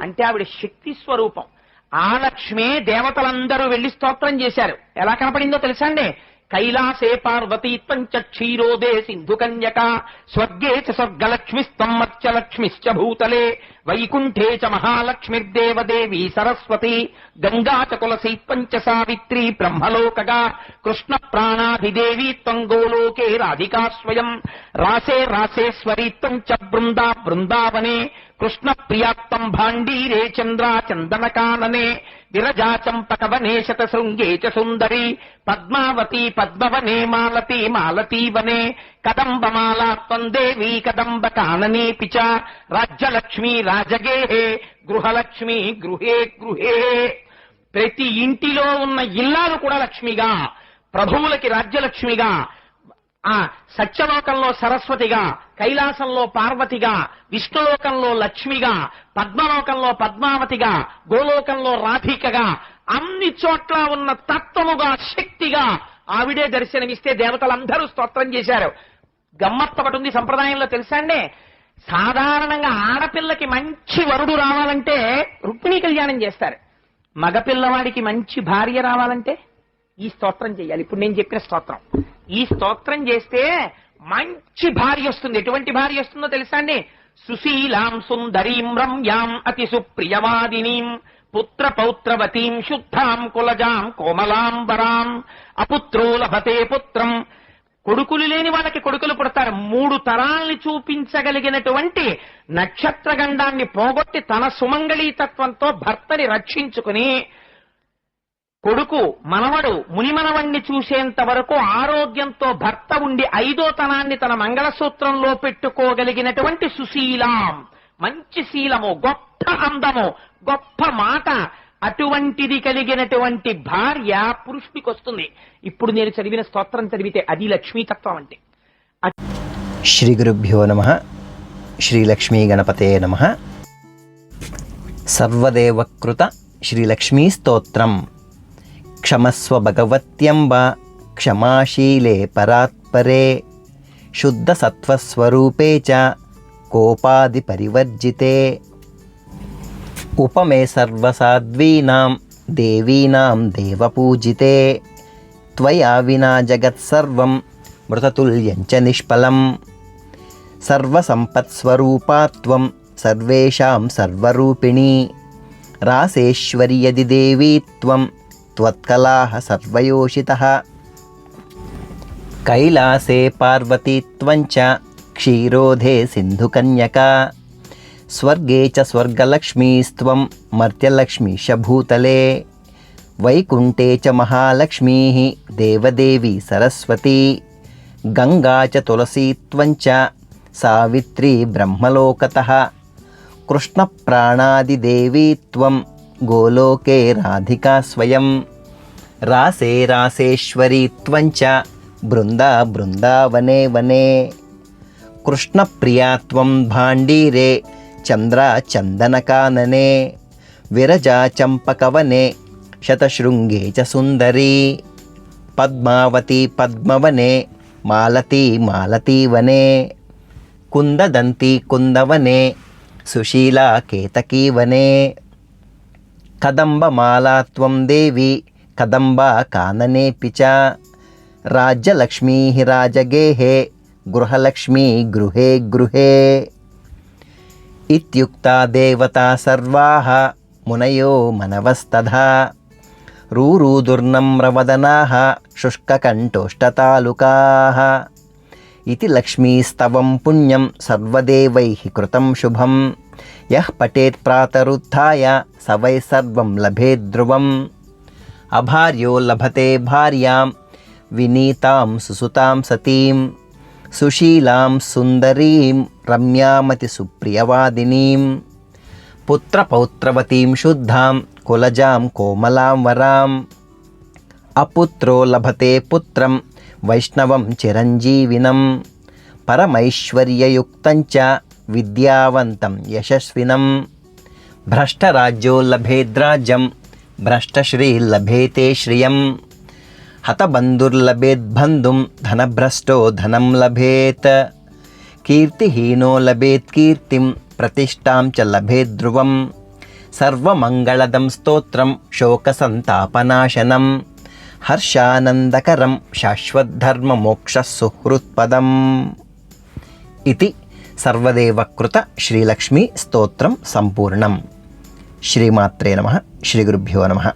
అంటే ఆవిడ శక్తి స్వరూపం. ఆ లక్ష్మే దేవతలందరూ వెళ్ళి స్తోత్రం చేశారు. ఎలా కనపడిందో తెలుసా అండి? కైలాసే పార్వతీ పంచ క్షీరోదే సింధు కన్యక స్వర్గే చ స్వర్గలక్ష్మిస్తం లక్ష్మిశ్చ భూతలే. వైకుంఠే చ మహాలక్ష్మిర్దేవదేవి సరస్వతి. గంగా చ తులసి పంచ సావిత్రి బ్రహ్మలోకగా. కృష్ణ ప్రాణాధిదేవీ త్వం గోలోకే రాధికా స్వయం. రాసే రాసేశ్వరి త్వం చ బృందా బృందావనే. కృష్ణ ప్రియాత్తం భాండీరే చంద్రా చందనకాననే. విరజా చంపకవనే శతశృంగే చ సుందరి. పద్మావతి పద్మవనే మాలతి మాలతీవనే కదంబమాలా త్వం దేవీ కదంబ కాననేపి చ. రాజ్యలక్ష్మి రాజగేహే గృహలక్ష్మి గృహే గృహే. ప్రతి ఇంటిలో ఉన్న ఇల్లాలు కూడా లక్ష్మిగా ప్రభువులకి రాజ్యలక్ష్మిగా ఆ సత్యలోకంలో సరస్వతిగా కైలాసంలో పార్వతిగా విష్ణులోకంలో లక్ష్మిగా పద్మలోకంలో పద్మావతిగా గోలోకంలో రాధికగా అన్ని చోట్ల ఉన్న తత్వముగా శక్తిగా ఆవిడే దర్శనమిస్తే దేవతలందరూ స్తోత్రం చేశారు. గమ్మత్త ఒకటి ఉంది సంప్రదాయంలో తెలుసా అండి? సాధారణంగా ఆడపిల్లకి మంచి వరుడు రావాలంటే రుక్మిణీ కళ్యాణం చేస్తారు. మగపిల్లవాడికి మంచి భార్య రావాలంటే ఈ స్తోత్రం చేయాలి. ఇప్పుడు నేను చెప్పిన స్తోత్రం. ఈ స్తోత్రం చేస్తే మంచి భార్య వస్తుంది. ఎటువంటి భార్య వస్తుందో తెలుసా అండి? సుశీలాం సుందరీం రమ్యాం అతి సుప్రియవాదినీం పుత్ర పౌత్రవతీం శుద్ధాం కులజాం కోమలాంబరాం అపుత్రో లభతే పుత్రం. కొడుకులు లేని వాళ్ళకి కొడుకులు పుడతారు. మూడు తరాల్ని చూపించగలిగినటువంటి నక్షత్ర గండాన్ని పోగొట్టి తన సుమంగళీతత్వంతో భర్తని రక్షించుకుని కొడుకు మనవడు మునిమనవణ్ణి చూసేంత వరకు ఆరోగ్యంతో భర్త ఉండి ఐదో తనాన్ని తన మంగళసూత్రంలో పెట్టుకోగలిగినటువంటి సుశీలాం. మంచి శీలము గొప్ప అందము గొప్ప మాట. అటువంటిది కలిగినటువంటి భార్య పురుషుడికి వస్తుంది. ఇప్పుడు నేను చదివిన స్తోత్రం చదివితే అది లక్ష్మీతత్వం అంటే. శ్రీ గురుభ్యో నమ శ్రీలక్ష్మీ గణపతే నమ. సర్వదేవకృత శ్రీలక్ష్మీ స్తోత్రం. క్షమస్వ భగవత్యంబ క్షమాశీలే పరాత్పరే శుద్ధ సత్వస్వరూపే చ కోపాది పరివర్జితే. ఉపమే సర్వసాధ్వీనాం దేవీనాం దేవపూజితే. త్వయా వినా జగత్సర్వం మృతతుల్యంచ నిష్ఫలం. సర్వసంపత్స్వరూపాత్వం సర్వేషాం సర్వరూపిణి. రాసేశ్వరి యది దేవీ త్వం త్వత్కలాః సర్వయోషితः కైలాసే పార్వతీ త్వం చ క్షీరోధే సింధుకన్యకా స్వర్గే చ స్వర్గలక్ష్మీస్త్వం మర్త్యలక్ష్మీశ భూతలే వైకుంఠే చ మహాలక్ష్మీ దేవదేవి సరస్వతి గంగా చ తులసీత్వం చ సావిత్రి బ్రహ్మలోకతః కృష్ణప్రాణాదిదేవీ త్వం గోలోకే రాధికా స్వయం. రాసే రాసేశ్వరి త్వంచ చ బృందా బృందావనే వనే. కృష్ణప్రియా త్వం భాండీరే చంద్ర చందనకాననే విరజా చంపకవనే శతశృంగే చ సుందరీ. పద్మావతి పద్మవనే మాలతి మాలతీవనే కుందదంతి కుందవనే సుశీలా కేతకీవనే కదంబమాలా త్వం దేవి కదంబ కాననేపి చ. రాజ్యలక్ష్మీ రాజగేహే గృహలక్ష్మీ గృహే గృహే. ఇత్యుక్తా దేవతా సర్వాः మునయో మనవస్తథా. రూరూదుర్నమ్రవదనాः శుష్కకంఠోష్టతాలుకా ఇది లక్ష్మీస్తవం పుణ్యం సర్వదేవై కృతం శుభం యః పఠేత్ ప్రాతరుత్య స వై సర్వం లభేద్రువం అభార్యో లభతే భార్యాం వినీతాం సుసుతాం సతీం సుశీలాం సుందరీం రమ్యామతి సుప్రియవాదినీం పుత్రపౌత్రవతీం శుద్ధాం కులజాం కోమలాం వరాం అపుత్రో లభతే పుత్రం వైష్ణవం చిరంజీవినం పరమైశ్వర్యయుక్తంచ విద్యావంతం యశస్వినం. భ్రష్టరాజ్యో లభేద్రాజ్యం భ్రష్టశ్రీ లభేతే శ్రియం హతబంధుర్లభేద్బంధుం ధనభ్రష్టో ధనం లభేత్. కీర్తిహీనో లభేత్ కీర్తిం ప్రతిష్టాం చ లభేద్ధ్రువం సర్వమంగళదం స్తోత్రం శోకసంతాపనాశనం. హర్షానందకరం శాశ్వద్ధర్మ మోక్ష సుహృత్పదం ఇది సర్వదేవకృత శ్రీలక్ష్మీ స్తోత్రం సంపూర్ణం. శ్రీమాత్రే నమ శ్రీగురుభ్యో నమ.